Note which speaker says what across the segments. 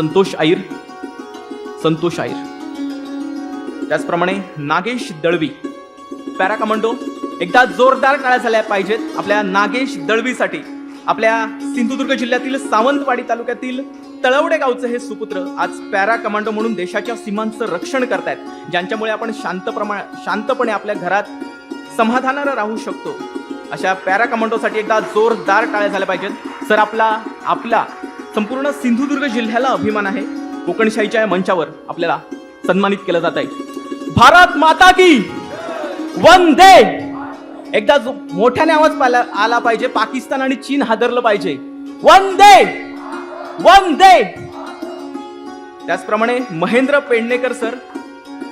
Speaker 1: संतोष आईर संतोष आईर. त्याचप्रमाणे Nagesh Dalvi. Para commando एकदा जोरदार टाळ्या झाल्या पाहिजेत आपल्या नागेश दळवीसाठी. आपल्या सिंधुदुर्ग जिल्ह्यातील सावंतवाडी तालुक्यातील तळवडे गावचे हे सुपुत्र आज पॅरा कमांडो म्हणून देशाच्या सीमांचं रक्षण करतायत ज्यांच्यामुळे आपण शांत प्रमाण शांतपणे आपल्या घरात समाधानानं राहू शकतो. अशा पॅरा कमांडोसाठी एकदा जोरदार टाळ्या झाल्या पाहिजेत. सर आपला आपला संपूर्ण सिंधुदुर्ग जिल्ह्याला अभिमान आहे. कोकणशाहीच्या या मंचावर आपल्याला सन्मानित केलं जात आहे भारत माता की! वंदे! एकदा जो मोठ्याने आवाज पाला- आला पाहिजे पाकिस्तान आणि चीन हादरलं पाहिजे. वंदे! वंदे! त्याचप्रमाणे महेंद्र पेडणेकर सर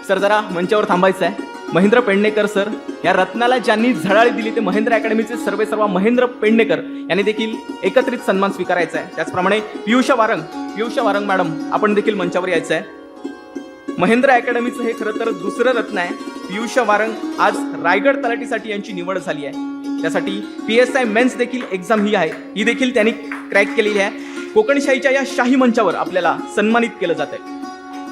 Speaker 1: सर जरा मंचावर थांबायचं आहे महेंद्र पेडणेकर सर. या रत्नाला ज्यांनी झळाळी दिली ते महेंद्र अकॅडमीचे सर्वे सर्व महेंद्र पेडणेकर यांनी देखील एकत्रित सन्मान स्वीकारायचा आहे. त्याचप्रमाणे पियुष वारंग पियुष वारंग मॅडम आपण देखील मंचावर यायचं आहे. महेंद्र अकॅडमीचं हे खरं तर दुसरं रत्न आहे. पियुष वारंग आज रायगड तलाठीसाठी यांची निवड झाली आहे. त्यासाठी पी एस आय मेन्स देखील एक्झाम ही आहे. ही देखील त्यांनी क्रॅक केलेली आहे. कोकणशाहीच्या या शाही मंचावर आपल्याला सन्मानित केलं जात आहे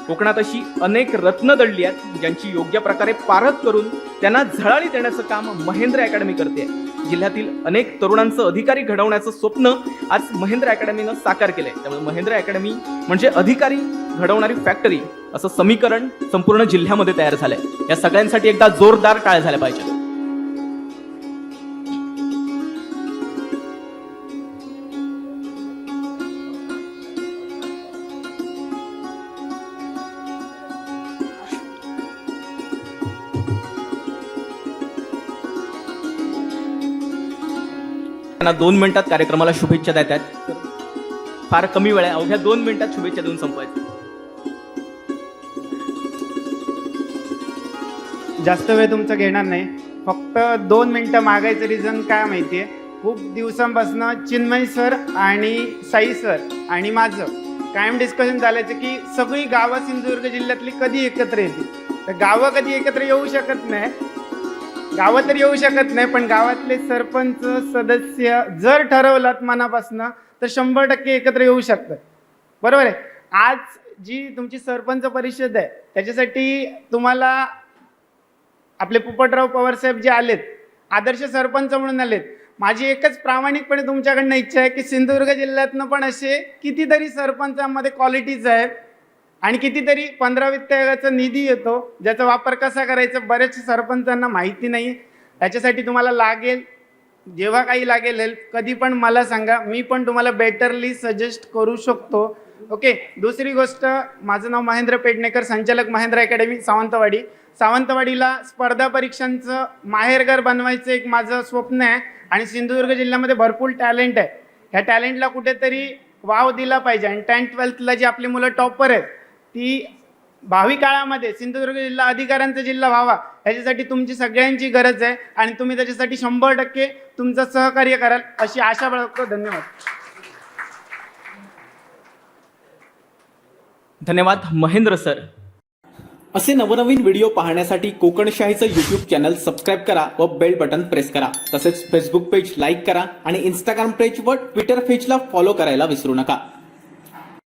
Speaker 1: कोकणात अशी अनेक रत्न दडली आहेत ज्यांची योग्य प्रकारे पारख करून त्यांना झळाळी देण्याचं काम महेंद्र अकॅडमी करते. जिल्ह्यातील अनेक तरुणांचं अधिकारी घडवण्याचं स्वप्न आज महेंद्र अकॅडमीनं साकार केलंय. त्यामुळे महेंद्र अकॅडमी म्हणजे अधिकारी घडवणारी फॅक्टरी असं समीकरण संपूर्ण जिल्ह्यामध्ये तयार झालंय. या सगळ्यांसाठी एकदा जोरदार टाळ्या झाल्या पाहिजे. त्यांना दोन मिनिटात कार्यक्रमाला शुभेच्छा देत आहेत फार कमी वेळ आहे. अवघ्या दोन मिनिटात शुभेच्छा देऊन संपवायचं.
Speaker 2: जास्त वेळ तुमचं घेणार नाही. फक्त दोन मिनटं मागायचं रिझन काय माहितीये? खूप दिवसांपासून चिन्मय सर आणि साई सर आणि माझं कायम डिस्कशन झाल्याचं की सगळी गावं सिंधुदुर्ग जिल्ह्यातली कधी एकत्र येतील? तर गावं कधी एकत्र येऊ शकत नाही. गावात तर येऊ शकत नाही पण गावातले सरपंच सदस्य जर ठरवलात मनापासनं तर शंभर टक्के एकत्र येऊ शकतात. बरोबर आहे? आज जी तुमची सरपंच परिषद आहे त्याच्यासाठी तुम्हाला आपले पोपटराव पवार साहेब जे आलेत आदर्श सरपंच म्हणून आलेत माझी एकच प्रामाणिकपणे तुमच्याकडनं इच्छा आहे की सिंधुदुर्ग जिल्ह्यातनं पण असे कितीतरी सरपंचांमध्ये क्वालिटीज आहेत आणि कितीतरी पंधरा वित्तआयोगाचा निधी येतो ज्याचा वापर कसा करायचा बरेचसे सरपंचांना माहिती नाही. त्याच्यासाठी तुम्हाला लागेल जेव्हा काही लागेल हेल्प कधी पण मला सांगा मी पण तुम्हाला बेटरली सजेस्ट करू शकतो. ओके दुसरी गोष्ट माझं नाव महेंद्र पेडणेकर संचालक महेंद्र अकॅडमी सावंतवाडी. सावंतवाडीला स्पर्धा परीक्षांचं माहेरघर बनवायचं एक माझं स्वप्न आहे आणि सिंधुदुर्ग जिल्ह्यामध्ये भरपूर टॅलेंट आहे. ह्या टॅलेंटला कुठेतरी वाव दिला पाहिजे. आणि टेन ट्वेल्थला जी आपली मुलं टॉपर आहेत ती भावी काळामध्ये सिंधुदुर्ग जिल्हा अधिकाऱ्यांचा जिल्हा व्हावा ह्याच्यासाठी तुमची सगळ्यांची गरज आहे आणि तुम्ही त्याच्यासाठी शंभर टक्के तुमचं सहकार्य कराल अशी आशा बाळगतो. धन्यवाद.
Speaker 1: धन्यवाद महेंद्र सर. असे नवनवीन व्हिडिओ पाहण्यासाठी कोकणशाहीचं युट्यूब चॅनल सबस्क्राईब करा व बेल बटन प्रेस करा. तसेच फेसबुक पेज लाईक करा आणि इंस्टाग्राम पेज व ट्विटर पेजला फॉलो करायला विसरू नका.